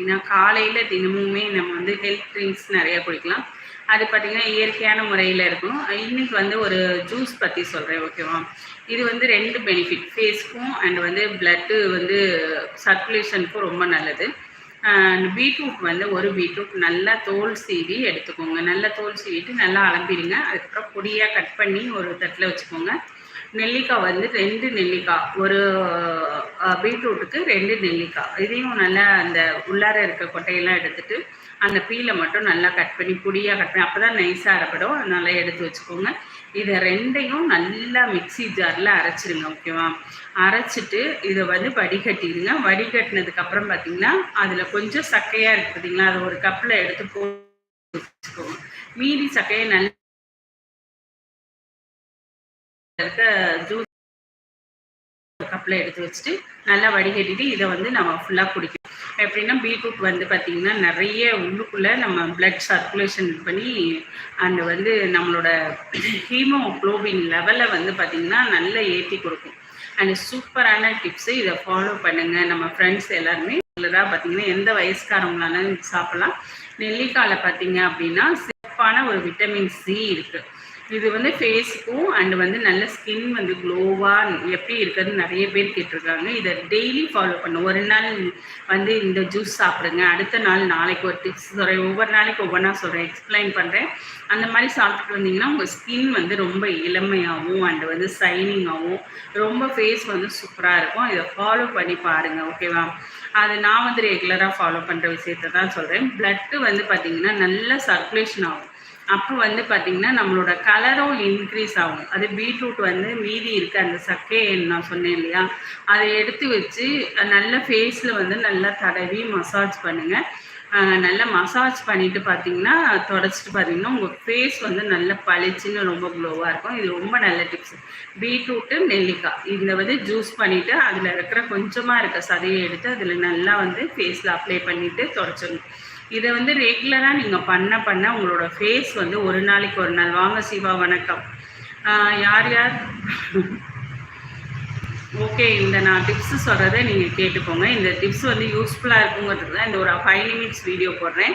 அப்படின்னா காலையில் தினமுமே நம்ம வந்து ஹெல்த் ட்ரிங்க்ஸ் நிறைய குடிக்கலாம். அது பார்த்திங்கன்னா இயற்கையான முறையில் இருக்கும். இன்னைக்கு வந்து ஒரு ஜூஸ் பற்றி சொல்கிறேன் ஓகேவா இது வந்து ரெண்டு பெனிஃபிட் ஃபேஸ்க்கும் அண்ட் வந்து பிளட்டு வந்து சர்க்குலேஷனுக்கும் ரொம்ப நல்லது. பீட்ரூட் வந்து ஒரு பீட்ரூட் நல்லா தோல் சீவி எடுத்துக்கோங்க. நல்லா தோல் சீவிட்டு நல்லா அலம்பிடுங்க. அதுக்கப்புறம் பொடியாக கட் பண்ணி ஒரு தட்டில் வச்சுக்கோங்க. நெல்லிக்காய் வந்து ரெண்டு நெல்லிக்காய் ஒரு பீட்ரூட்டுக்கு ரெண்டு நெல்லிக்காய். இதையும் நல்லா அந்த உள்ளார இருக்க கொட்டையெல்லாம் எடுத்துட்டு அந்த பீலை மட்டும் நல்லா கட் பண்ணி பொடியாக கட் பண்ணி அப்போ தான் நைஸாக அரைப்படும். நல்லா எடுத்து வச்சுக்கோங்க. இதை ரெண்டையும் நல்லா மிக்சி ஜாரில் அரைச்சிருங்க ஓகேவா அரைச்சிட்டு இதை வந்து வடிகட்டிடுங்க. வடிகட்டினதுக்கப்புறம் பார்த்தீங்கன்னா அதில் கொஞ்சம் சக்கையாக இருக்குது பார்த்தீங்களா அதை ஒரு கப்பில் எடுத்து போ வச்சுக்கோங்க. மீதி சக்கையை நல்லா இருக்க ஜூஸ் கப்பில் எடுத்து வச்சுட்டு நல்லா வடிகட்டிட்டு இதை வந்து நம்ம ஃபுல்லாக குடிக்கணும் எப்படின்னா பீட்ரூட் வந்து பார்த்திங்கன்னா நிறைய உள்ளுக்குள்ளே நம்ம பிளட் சர்க்குலேஷன் பண்ணி அந்த வந்து நம்மளோட ஹீமோக்ளோபின் லெவலை வந்து பார்த்திங்கன்னா நல்லா ஏற்றி கொடுக்கும். அண்ட் சூப்பரான டிப்ஸு இதை ஃபாலோ பண்ணுங்கள் நம்ம ஃப்ரெண்ட்ஸ் எல்லாருமே ரெகுலராக பார்த்தீங்கன்னா எந்த வயசுக்காரங்களாலும் சாப்பிட்லாம். நெல்லிக்காயில் பார்த்திங்க அப்படின்னா சிறப்பான ஒரு விட்டமின் சி இருக்குது இது வந்து ஃபேஸுக்கும் அண்ட் வந்து நல்ல ஸ்கின் வந்து க்ளோவாக எப்படி இருக்குதுன்னு நிறைய பேர் கேட்டிருக்காங்க. இதை டெய்லி ஃபாலோ பண்ணும். ஒரு நாள் வந்து இந்த ஜூஸ் சாப்பிடுங்க அடுத்த நாள் நாளைக்கு ஒரு டிப்ஸ் சொல்கிறேன் ஒவ்வொரு நாளைக்கு ஒவ்வொன்றா சொல்கிறேன் எக்ஸ்பிளைன் பண்ணுறேன் அந்த மாதிரி சாப்பிட்டுட்டு வந்தீங்கன்னா உங்கள் ஸ்கின் வந்து ரொம்ப இளமையாகவும் அண்ட் வந்து சைனிங்காகவும் ரொம்ப ஃபேஸ் வந்து சூப்பராக இருக்கும். இதை ஃபாலோ பண்ணி பாருங்கள் ஓகேவா அது நான் வந்து ரெகுலராக ஃபாலோ பண்ணுற விஷயத்த தான் சொல்கிறேன் ப்ளட்டு வந்து பார்த்திங்கன்னா நல்ல சர்க்குலேஷன் ஆகும். அப்போ வந்து பார்த்திங்கன்னா நம்மளோட கலரும் இன்க்ரீஸ் ஆகும். அது பீட்ரூட் வந்து மீதி இருக்க அந்த சக்கையை நான் சொன்னேன் இல்லையா? அதை எடுத்து வச்சு நல்ல ஃபேஸில் வந்து நல்லா தடவி மசாஜ் பண்ணுங்கள் நல்லா மசாஜ் பண்ணிவிட்டு பார்த்தீங்கன்னா தொடச்சிட்டு பார்த்தீங்கன்னா உங்கள் ஃபேஸ் வந்து நல்ல பளிச்சுன்னு ரொம்ப க்ளோவாக இருக்கும். இது ரொம்ப நல்ல டிப்ஸ் பீட்ரூட்டு நெல்லிக்காய். இதை வந்து ஜூஸ் பண்ணிவிட்டு அதில் இருக்கிற கொஞ்சமாக இருக்க சதையை எடுத்து அதில் நல்லா வந்து ஃபேஸில் அப்ளை பண்ணிவிட்டு தொடச்சிடணும். இதை வந்து ரெகுலராக நீங்கள் பண்ண பண்ண உங்களோட ஃபேஸ் வந்து ஒரு நாளைக்கு ஒரு நாள். வாங்க சிவா வணக்கம். யார் யார்? ஓகே இந்த நான் டிப்ஸ் சொல்கிறத நீங்கள் கேட்டுக்கோங்க. இந்த டிப்ஸ் வந்து யூஸ்ஃபுல்லாக இருக்குங்கிறதுக்கு தான் இந்த ஒரு ஃபைவ் மினிட்ஸ் வீடியோ போடுறேன்.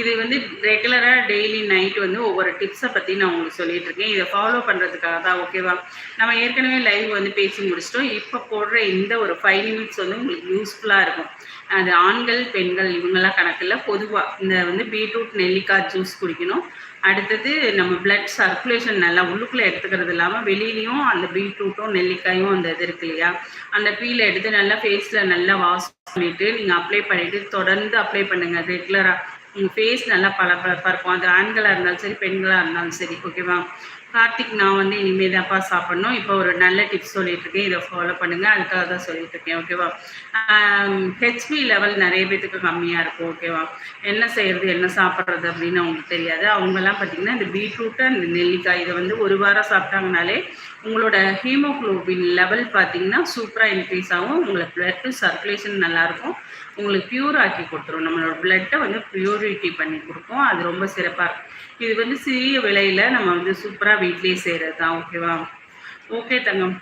இது வந்து ரெகுலராக டெய்லி நைட் வந்து ஒவ்வொரு டிப்ஸை பற்றி நான் உங்களுக்கு சொல்லிட்டு இருக்கேன். இதை ஃபாலோ பண்ணுறதுக்காக தான் ஓகேவா நம்ம ஏற்கனவே லைவ் வந்து பேசி முடிச்சிட்டோம். இப்போ போடுற இந்த ஒரு ஃபைவ் மினிட்ஸ் வந்து உங்களுக்கு யூஸ்ஃபுல்லாக இருக்கும். அது ஆண்கள் பெண்கள் இவங்கெல்லாம் கணக்கில் பொதுவாக இந்த வந்து பீட்ரூட் நெல்லிக்காய் ஜூஸ் குடிக்கணும். அடுத்தது நம்ம பிளட் சர்க்குலேஷன் நல்லா உள்ளுக்குள்ளே எடுத்துக்கிறது இல்லாமல் வெளியிலையும் அந்த பீட்ரூட்டும் நெல்லிக்காயும் அந்த இது இருக்கு இல்லையா? அந்த பீலை எடுத்து நல்லா ஃபேஸில் நல்லா வாஷ் பண்ணிவிட்டு நீங்கள் அப்ளை பண்ணிவிட்டு தொடர்ந்து அப்ளை பண்ணுங்கள் ரெகுலராக ஃபேஸ் நல்லா பளபளப்பாக இருக்கும். அது ஆண்களாக இருந்தாலும் சரி பெண்களாக இருந்தாலும் சரி ஓகேவா கார்த்திக் நான் வந்து இனிமேல் தான்ப்பா சாப்பிட்ணும். இப்போ ஒரு நல்ல டிப்ஸ் சொல்லிட்டுருக்கேன். இதை ஃபாலோ பண்ணுங்கள் அதுக்காக தான் சொல்லிட்டுருக்கேன். ஓகேவா ஹெச்பி லெவல் நிறைய பேத்துக்கு கம்மியாக இருக்கும். ஓகேவா என்ன செய்கிறது என்ன சாப்பிட்றது அப்படின்னு அவங்களுக்கு தெரியாது. அவங்கெல்லாம் பார்த்தீங்கன்னா இந்த பீட்ரூட்டை அந்த நெல்லிக்காய் இதை வந்து ஒரு வாரம் சாப்பிட்டாங்கனாலே உங்களோட ஹீமோக்ளோபின் லெவல் பார்த்திங்கன்னா சூப்பராக இன்க்ரீஸ் ஆகும். உங்களுக்கு பிளட்டு சர்க்குலேஷன் நல்லாயிருக்கும். உங்களுக்கு பியூர் ஆக்கி கொடுத்துரும். நம்மளோட பிளட்டை வந்து பியூரிட்டி பண்ணி கொடுக்கும். அது ரொம்ப சிறப்பாக இருக்கும். இது வந்து சிறிய விலையில் நம்ம வந்து சூப்பராக வீட்லேயே செய்கிறது தான் ஓகேவா ஓகே தங்கம்.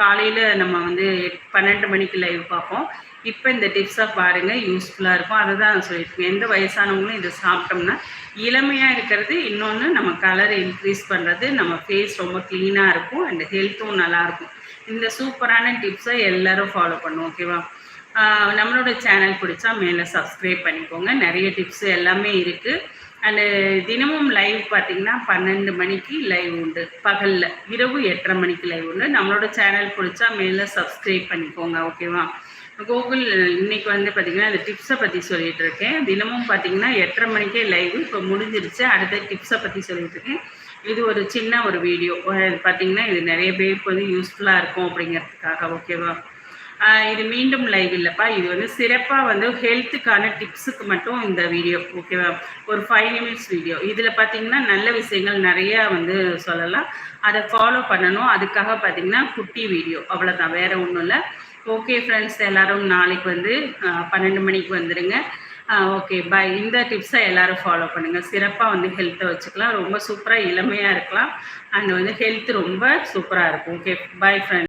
காலையில் நம்ம வந்து பன்னெண்டு மணிக்கு லைவ் பார்ப்போம். இப்போ இந்த டிப்ஸை பாருங்கள் யூஸ்ஃபுல்லாக இருக்கும். அதை தான் சொல்லியிருக்கேன். எந்த வயசானவங்களும் இதை சாப்பிட்டோம்னா இளமையாக இருக்கிறது இன்னொன்று நம்ம கலர் இன்க்ரீஸ் பண்ணுறது நம்ம ஃபேஸ் ரொம்ப க்ளீனாக இருக்கும் அண்ட் ஹெல்த்தும் நல்லாயிருக்கும் இந்த சூப்பரான டிப்ஸை எல்லோரும் ஃபாலோ பண்ணுவோம் ஓகேவா நம்மளோட சேனல் பிடிச்சா மேலே சப்ஸ்கிரைப் பண்ணிக்கோங்க. நிறைய டிப்ஸ் எல்லாமே இருக்குது அண்டு தினமும் லைவ் பார்த்தீங்கன்னா பன்னெண்டு மணிக்கு லைவ் உண்டு. பகலில் இரவு எட்டரை மணிக்கு லைவ் உண்டு. நம்மளோட சேனல் பிடிச்சா மேலே சப்ஸ்கிரைப் பண்ணிக்கோங்க ஓகேவா கூகுள் இன்னைக்கு வந்து பார்த்திங்கன்னா இந்த டிப்ஸை பற்றி சொல்லிகிட்டு இருக்கேன். தினமும் பார்த்தீங்கன்னா எட்டரை மணிக்கே லைவ் இப்போ முடிஞ்சிருச்சு. அடுத்த டிப்ஸை பற்றி சொல்லிகிட்டு இருக்கேன். இது ஒரு சின்ன ஒரு வீடியோ பார்த்தீங்கன்னா இது நிறைய பேருக்கு வந்து யூஸ்ஃபுல்லாக இருக்கும் அப்படிங்கிறதுக்காக ஓகேவா இது மீண்டும் லைவ் இல்லைப்பா. இது வந்து சிறப்பாக வந்து ஹெல்த்துக்கான டிப்ஸுக்கு மட்டும் இந்த வீடியோ ஓகேவா ஒரு ஃபைவ் நிமிட்ஸ் வீடியோ இதில் பார்த்தீங்கன்னா நல்ல விஷயங்கள் நிறையா வந்து சொல்லலாம். அதை ஃபாலோ பண்ணணும். அதுக்காக பார்த்தீங்கன்னா குட்டி வீடியோ அவ்வளோதான் வேறு ஒன்றும் இல்லை. ஓகே ஃப்ரெண்ட்ஸ் எல்லோரும் நாளைக்கு வந்து பன்னெண்டு மணிக்கு வந்துடுங்க ஓகே பாய் இந்த டிப்ஸை எல்லோரும் ஃபாலோ பண்ணுங்கள் சிறப்பாக வந்து ஹெல்த்தை வச்சுக்கலாம். ரொம்ப சூப்பராக இளமையாக இருக்கலாம். அண்ட் வந்து ஹெல்த் ரொம்ப சூப்பராக இருக்கும். Okay bye friends